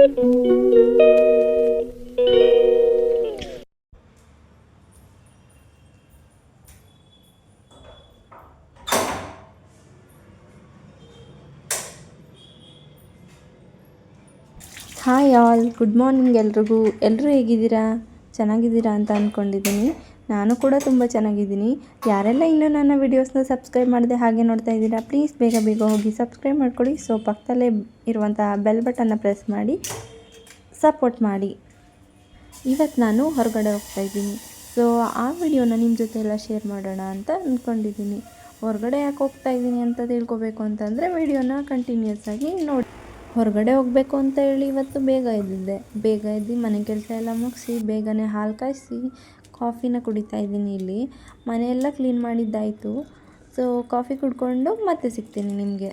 Hi all good morning ಎಲ್ರಿಗೂ. ಎಲ್ಲರೂ ಹೇಗಿದ್ದೀರಾ? ಚೆನ್ನಾಗಿದ್ದೀರಾ ಅಂತ ಅಂದ್ಕೊಂಡಿದ್ದೀನಿ ನಾನು ಕೂಡ ತುಂಬ ಚೆನ್ನಾಗಿದ್ದೀನಿ. ಯಾರೆಲ್ಲ ಇನ್ನೂ ನನ್ನ ವೀಡಿಯೋಸ್ನ ಸಬ್ಸ್ಕ್ರೈಬ್ ಮಾಡದೆ ಹಾಗೆ ನೋಡ್ತಾ ಇದ್ದೀರಾ ಪ್ಲೀಸ್ ಬೇಗ ಬೇಗ ಹೋಗಿ ಸಬ್ಸ್ಕ್ರೈಬ್ ಮಾಡ್ಕೊಳ್ಳಿ. ಸೊ ಪಕ್ಕದಲ್ಲೇ ಇರುವಂಥ ಬೆಲ್ ಬಟನ್ನ ಪ್ರೆಸ್ ಮಾಡಿ ಸಪೋರ್ಟ್ ಮಾಡಿ. ಇವತ್ತು ನಾನು ಹೊರಗಡೆ ಹೋಗ್ತಾ ಇದ್ದೀನಿ. ಸೊ ಆ ವಿಡಿಯೋನ ನಿಮ್ಮ ಜೊತೆ ಎಲ್ಲ ಶೇರ್ ಮಾಡೋಣ ಅಂತ ಅಂದ್ಕೊಂಡಿದ್ದೀನಿ ಹೊರಗಡೆ ಯಾಕೆ ಹೋಗ್ತಾ ಇದ್ದೀನಿ ಅಂತ ತಿಳ್ಕೊಬೇಕು ಅಂತಂದರೆ ವಿಡಿಯೋನ ಕಂಟಿನ್ಯೂಸ್ ಆಗಿ ನೋಡಿ. ಹೊರಗಡೆ ಹೋಗಬೇಕು ಅಂತ ಹೇಳಿ ಇವತ್ತು ಬೇಗ ಎದ್ದಿದ್ದೆ. ಬೇಗ ಎದ್ದು ಮನೆ ಕೆಲಸ ಎಲ್ಲ ಮುಗಿಸಿ, ಬೇಗನೆ ಹಾಲು ಕಾಯಿಸಿ ಕಾಫಿನ ಕುಡಿತಾ ಇದ್ದೀನಿ ಇಲ್ಲಿ. ಮನೆಯೆಲ್ಲ ಕ್ಲೀನ್ ಮಾಡಿದ್ದಾಯಿತು. ಸೊ ಕಾಫಿ ಕುಡ್ಕೊಂಡು ಮತ್ತೆ ಸಿಗ್ತೀನಿ ನಿಮಗೆ.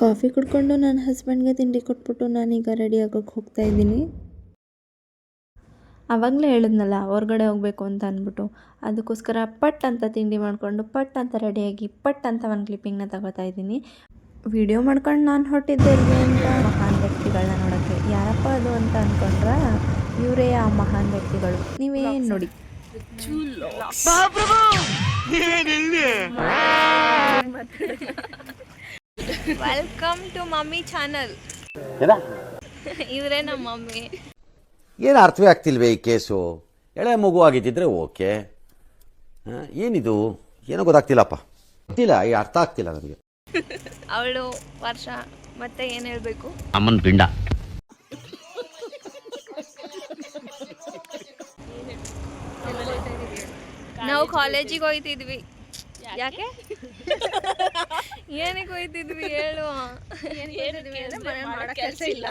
ಕಾಫಿ ಕುಡ್ಕೊಂಡು ನನ್ನ ಹಸ್ಬೆಂಡ್ಗೆ ತಿಂಡಿ ಕೊಟ್ಬಿಟ್ಟು ನಾನೀಗ ರೆಡಿ ಆಗೋಕ್ಕೆ ಹೋಗ್ತಾ ಇದ್ದೀನಿ. ಆವಾಗಲೇ ಹೇಳಿದ್ನಲ್ಲ ಹೊರಗಡೆ ಹೋಗಬೇಕು ಅಂತ ಅಂದ್ಬಿಟ್ಟು. ಅದಕ್ಕೋಸ್ಕರ ಪಟ್ ಅಂತ ತಿಂಡಿ ಮಾಡಿಕೊಂಡು, ಪಟ್ ಅಂತ ರೆಡಿಯಾಗಿ ಪಟ್ ಅಂತ ಒಂದು ಕ್ಲಿಪ್ಪಿಂಗ್ನ ತಗೋತಾ ಇದ್ದೀನಿ. ವಿಡಿಯೋ ಮಾಡ್ಕೊಂಡು ನಾನು ಹೊಟ್ಟಿದ್ದೆ ಎಲ್ಲಿ ಅಂತ. ಮಹಾನ್ ವ್ಯಕ್ತಿಗಳನ್ನ ಯಾರಪ್ಪ ಅದು ಅಂತ ಅನ್ಕೊಂಡ್ರ? ಇವರೇ ಆ ಮಹಾನ್ ವ್ಯಕ್ತಿಗಳು. ನೀವೇ ನೋಡಿ? ವೆಲ್ಕಮ್ ಟು ಮಮ್ಮಿ ಚಾನಲ್ ಇವರೇ ನಮ್ಮ ಮಮ್ಮಿ. ಏನು ಅರ್ಥವೇ ಆಗ್ತಿಲ್ವೇ ಈ ಕೇಸು? ಎಳೆ ಮಗು ಆಗಿದ್ದಿದ್ರೆ ಓಕೆ. ಏನಿದು? ಏನೋ ಗೊತ್ತಾಗ್ತಿಲ್ಲಪ್ಪ. ಗೊತ್ತಿಲ್ಲ ಈ ಅರ್ಥ ಆಗ್ತಿಲ್ಲ ನನಗೆ ಅವಳು ವರ್ಷ ಮತ್ತೆ ಏನು ಹೇಳಬೇಕು? ಅಮ್ಮನ ಪಿಂಡ ನಾವು ಕಾಲೇಜಿಗೆ ಹೋಯ್ತಿದ್ವಿ. ಯಾಕೆ? ಏನಕ್ಕೆ ಹೋಯ್ತಿದ್ವಿ ಹೇಳು. ಕೆಲಸ ಇಲ್ಲ.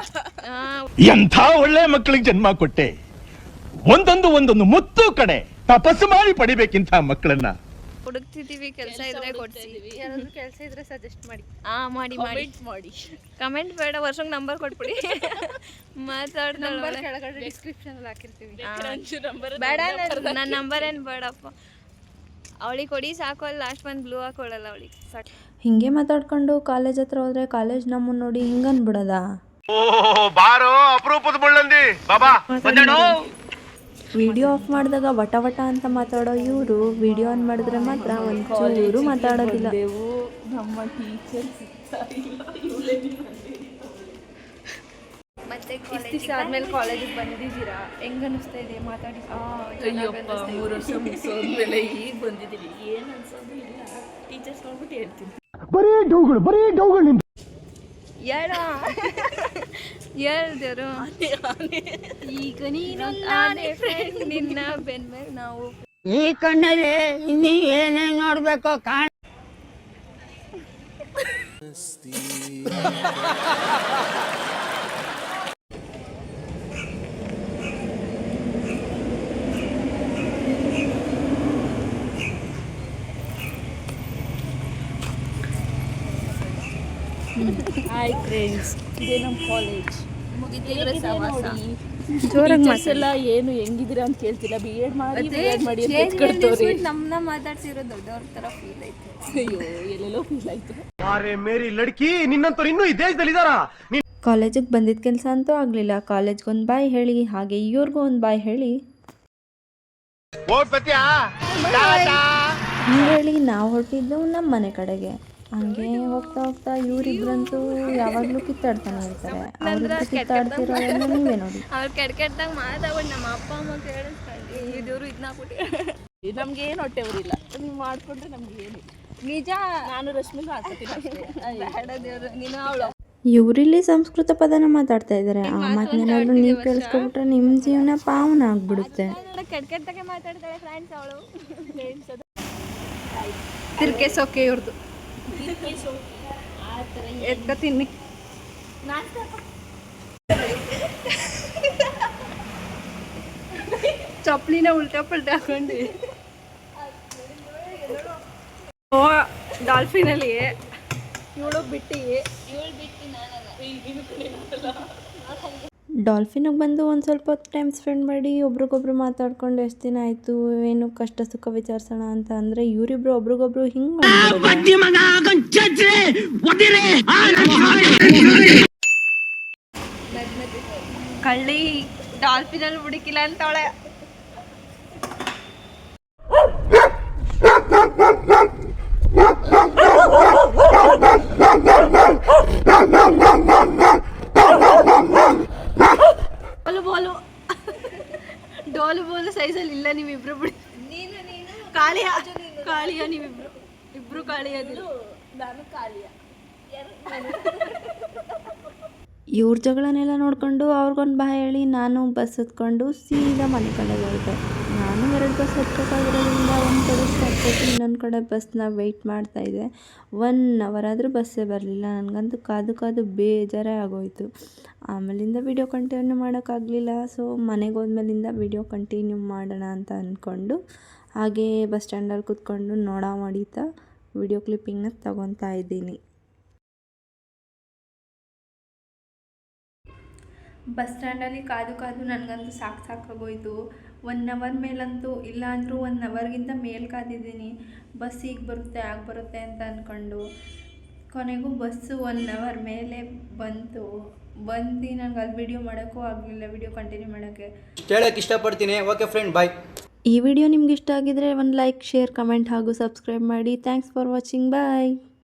ಎಂಥ ಒಳ್ಳೆ ಮಕ್ಕಳಿಗೆ ಜನ್ಮ ಕೊಟ್ಟೆ. ಒಂದೊಂದು ಒಂದೊಂದು ಮುತ್ತು ಕಡೆ ತಪಸ್ಸು ಮಾಡಿ ಪಡಿಬೇಕಿಂತ ಮಕ್ಕಳನ್ನ. ಹುಡುಕ್ತಿದೀವಿ ಕೆಲಸ ಇದ್ರೆ ಕೊಡ್ತೀವಿ ಯಾರಾದ್ರೂ ಕೆಲಸ ಇದ್ರೆ ಸಜೆಸ್ಟ್ ಮಾಡಿ. ಆ ಮಾಡಿ ಮಾಡಿ. ಮಾಡಿ. ಕಮೆಂಟ್ ಬೇಡ ವರ್ಷಕ್ಕೆ ನಂಬರ್ ಕೊಟ್ಬಿಡಿ. ನಂಬರ್ ಕೆಳಗಡೆ ಡಿಸ್ಕ್ರಿಪ್ಷನ್ ಅಲ್ಲಿ ಹಾಕಿರ್ತೀವಿ. ಬೇಡ ನನ್ನ ನಂಬರ್ ಏನು ಬೇಡಪ್ಪ. ಅವಳಿಗೆ ಕೊಡಿ ಸಾಕು ಅಲ್ಲಿ ಲಾಸ್ಟ್ ಬಂದು ಬ್ಲೂ ಹಾಕೊಳಲ್ಲ ಅವಳಿಗೆ. ಸಾಕು. ಹಿಂಗೆ ಮಾತಾಡ್ಕೊಂಡು ಕಾಲೇಜ್ ಹತ್ರ ಹೋದ್ರೆ ಕಾಲೇಜ್ ನಮ್ಮನ್ನ ನೋಡಿ ಹಿಂಗೆ ಅನ್ಬಿಡೋದಾ ಬಾರೋ ಅಪರೂಪದ ಮುಳ್ಳಂದಿ. ಬಾಬಾ ವಿಡಿಯೋ ಆಫ್ ಮಾಡಿದಾಗ ವಟ ವಟ ಅಂತ ಮಾತಾಡೋ ಇವರು ವಿಡಿಯೋ ಆನ್ ಮಾಡಿದ್ರೆ ಮಾತ್ರ ಒಂಚೂರು ಮಾತಾಡೋದಿಲ್ಲ. ದಿವಸ ಆದ್ಮೇಲೆ ಕಾಲೇಜಿಗೆ ಬಂದಿದ್ದೀರಾ? ಹೆಂಗ್ ಅನಿಸ್ತಾ ಇದೆ ಮಾತಾಡಿ ಅಯ್ಯಪ್ಪ ಮೂರು ವರ್ಷ ಮುಗಿಸೋದ್ಮೇಲೆ ಈಗ ಬಂದಿದ್ದೀವಿ. ಏನು ಅನ್ಸೋದು ಇಲ್ಲ. ಟೀಚರ್ಸ್ ನೋಡ್ಬಿಟ್ಟು ಹೇಳ್ತೀನಿ. ಬರೀ ಡೌಗಳು ಬರೀ ಡೌಗಳು ನಿಮ್ದು. ಹೇಳ. ಹೇಳ್ದರು ಈಗ ನೀನು ನಿನ್ನ ಬೆನ್ ಮೇಲೆ ನಾವು ಈ ಕಣ್ಣಲ್ಲಿ ಇನ್ನೀ ಏನೇನ್ ನೋಡ್ಬೇಕು ಕಾಣ ಹಾಯ್ ಫ್ರೆಂಡ್ಸ್ ಇದೇ ನಮ್ಮ ಕಾಲೇಜ್ ಮುಗಿದ್ರೆ ಸವಾಸ ಜೋರಾಗಿ ಟೀಚರ್ಸ್ ಎಲ್ಲ ಏನು ಹೆಂಗಿದ್ದೀರಾ ಅಂತ ಕೇಳ್ತಿಲ್ಲ. ಬಿ ಎಡ್ ಮಾಡಿ ಬಿ ಎಡ್ ಮಾಡಿ ಅಂತ ಎತ್ಕೊಡ್ತವ್ರೆ ನಮ್ಮನ್ನ ಮಾತಾಡ್ಸಿರೋ ದೊಡ್ಡವ್ರ ತರ ಫೀಲ್ ಆಯ್ತು ಅಯ್ಯೋ ಎಲ್ಲೆಲ್ಲೋ ಫೀಲ್ ಆಯ್ತು. ಅರೆ ಮೇರಿ ಲಡ್ಕಿ ನಿನ್ನಂತವ್ರು ಇನ್ನೂ ಈ ದೇಶದಲ್ಲಿ ಇದಾರಾ? ಕಾಲೇಜಿಗೆ ಬಂದಿದ್ದ ಕೆಲಸ ಅಂತೂ ಆಗಲಿಲ್ಲ. ಕಾಲೇಜ್ಗೆ ಒಂದು ಬಾಯ್ ಹೇಳಿ ಹಾಗೆ ಇವ್ರಿಗೂ ಒಂದು ಬಾಯ್ ಹೇಳಿ. ಹೇಳಿ ನಾವು ಹೊರಟಿದ್ದು ನಮ್ಮ ಮನೆ ಕಡೆಗೆ. ಹಂಗೆ ಹೋಗ್ತಾ ಹೋಗ್ತಾ ಇವ್ರಿಬ್ರಂತೂ ಯಾವಾಗಲೂ ಕಿತ್ತಾಡ್ತಾನೆ ಇರ್ತಾರೆ. ಅವ್ರಿಬ್ರು ಕಿತ್ತಾಡ್ತಿರೋದನ್ನ ನೀವೇ ನೋಡಿ. ಅವ್ರು ಕೆಟ್ಟ ಕೆಟ್ಟದಾಗ ಮಾತಾಡ ನಮ್ಮ ಅಪ್ಪ ಅಮ್ಮ ಕೇಳಿಸ್ಕೊಂಡು ಇವ್ರು ಇದನ್ನ ಕೊಟ್ಟು ನಮ್ಗೆ ಏನು ಹೊಟ್ಟೆ ಊರಿಲ್ಲ ನೀವು ಮಾಡ್ಕೊಂಡ್ರೆ ನಮ್ಗೆ ಏನು ನಿಜ ನಾನು ರಶ್ಮಿಗೂ ಹಾಕೋತೀನಿ ನೀನು ಅವಳು. ಇವರಿಲ್ಲಿ ಸಂಸ್ಕೃತ ಪದನ ಮಾತಾಡ್ತಾ ಇದ್ದಾರೆ ಆ ಮಾತನ್ನೇನಾದ್ರೂ ನೀವು ಕೇಳಿಸ್ಕೊಬಿಟ್ರೆ ನಿಮ್ಮ ಜೀವನ ಪಾವನ ಆಗ್ಬಿಡುತ್ತೆ. ಕೆಟ್ಟ ಕೆಟ್ಟಗೆ ಮಾತಾಡ್ತಾಳೆ ಫ್ರೆಂಡ್ಸ್ ಅವಳು. ತಿರ್ಕೆ ಸೊಕ್ಕೆ ಇವ್ರದ್ದು ಎದ್ಕ ತಿನ್ನಿ ಚಪ್ಲಿನ ಉಲ್ಟಾ ಪಲ್ಟಾ ಹಾಕೊಂಡು ಓ ಡಾಲ್ಫಿನಲ್ಲಿ ಇವಳು ಬಿಟ್ಟಿ. ಡಾಲ್ಫಿನಿಗೆ ಬಂದು ಒಂದು ಸ್ವಲ್ಪ ಹೊತ್ತು ಟೈಮ್ ಸ್ಪೆಂಡ್ ಮಾಡಿ ಒಬ್ರಿಗೊಬ್ರು ಮಾತಾಡ್ಕೊಂಡು ಎಷ್ಟು ದಿನ ಆಯಿತು, ಏನು ಕಷ್ಟ ಸುಖ ವಿಚಾರಿಸೋಣ ಅಂತ ಅಂದರೆ ಇವರಿಬ್ರು ಒಬ್ರಿಗೊಬ್ರು ಹಿಂಗೆ ಕಳ್ಳಿ ಡಾಲ್ಫಿನಲ್ಲಿ ಹುಡುಕಿಲ್ಲ ಅಂತವಳೆ ಬೋಲು ಬೋಲು ಡೋಲು ಬೋಲು ಸೈಜಲ್ಲಿ ಇಲ್ಲ ನೀವಿಬ್ರು ಬಿಡಿ ನೀನು ನೀನು ಕಾಳಿಯ ಕಾಳಿಯ ನೀವಿಬ್ರು ಇವ್ರ ಜಗಳನ್ನೆಲ್ಲ ನೋಡ್ಕೊಂಡು ಅವ್ರಿಗೊಂದು ಬಾ ಹೇಳಿ ನಾನು ಬಸ್ ಹತ್ಕೊಂಡು ಸೀದಾ ಮನೆ ಕಡೆ ಹೋದೆ. ನಾನು ಎರಡು ಬಸ್ ಹತ್ಬೇಕಾಗಿರೋದ್ರಿಂದ ಒಂದು ಕಡೆ ಸ್ಟಾಪ್ ಇನ್ನೊಂದು ಕಡೆ ಬಸ್ನ ವೆಯ್ಟ್ ಮಾಡ್ತಾಯಿದ್ದೆ ಒನ್ ಅವರ್ ಆದರೂ ಬಸ್ಸೇ ಬರಲಿಲ್ಲ. ನನಗಂತೂ ಕಾದು ಕಾದು ಬೇಜಾರೇ ಆಗೋಯಿತು. ಆಮೇಲಿಂದ ವಿಡಿಯೋ ಕಂಟಿನ್ಯೂ ಮಾಡೋಕ್ಕಾಗಲಿಲ್ಲ. ಸೊ ಮನೆಗೆ ಹೋದ್ಮೇಲಿಂದ ವಿಡಿಯೋ ಕಂಟಿನ್ಯೂ ಮಾಡೋಣ ಅಂತ ಅಂದ್ಕೊಂಡು ಹಾಗೇ ಬಸ್ ಸ್ಟ್ಯಾಂಡಲ್ಲಿ ಕೂತ್ಕೊಂಡು ನೋಡ ಮಾಡೀತಾ ವಿಡಿಯೋ ಕ್ಲಿಪ್ಪಿಂಗ್ನ ತಗೊತಾ ಇದ್ದೀನಿ. ಬಸ್ ಸ್ಟ್ಯಾಂಡಲ್ಲಿ ಕಾದು ಕಾದು ನನಗಂತೂ ಸಾಕು ಸಾಕಾಗೋಯ್ತು. ಒನ್ ಅವರ್ ಮೇಲಂತೂ ಇಲ್ಲ ಅಂದರೂ ಒನ್ ಅವರ್ಗಿಂತ ಮೇಲ್ ಕಾದಿದ್ದೀನಿ. ಬಸ್ ಈಗ ಬರುತ್ತೆ ಆಗ ಬರುತ್ತೆ ಅಂತ ಅಂದ್ಕೊಂಡು ಕೊನೆಗೂ ಬಸ್ಸು ಒನ್ ಅವರ್ ಮೇಲೆ ಬಂತು. ಬಂದು ನನಗೆ ಅಲ್ಲಿ ವಿಡಿಯೋ ಮಾಡೋಕ್ಕೂ ಆಗಲಿಲ್ಲ ವಿಡಿಯೋ ಕಂಟಿನ್ಯೂ ಮಾಡೋಕ್ಕೆ. ಹೇಳಕ್ಕೆ ಇಷ್ಟಪಡ್ತೀನಿ. ಓಕೆ ಫ್ರೆಂಡ್ ಬಾಯ್ ಈ ವಿಡಿಯೋ ನಿಮ್ಗೆ ಇಷ್ಟ ಆಗಿದ್ರೆ ಒಂದು ಲೈಕ್, ಶೇರ್, ಕಮೆಂಟ್ ಹಾಗೂ ಸಬ್ಸ್ಕ್ರೈಬ್ ಮಾಡಿ. Thanks for watching bye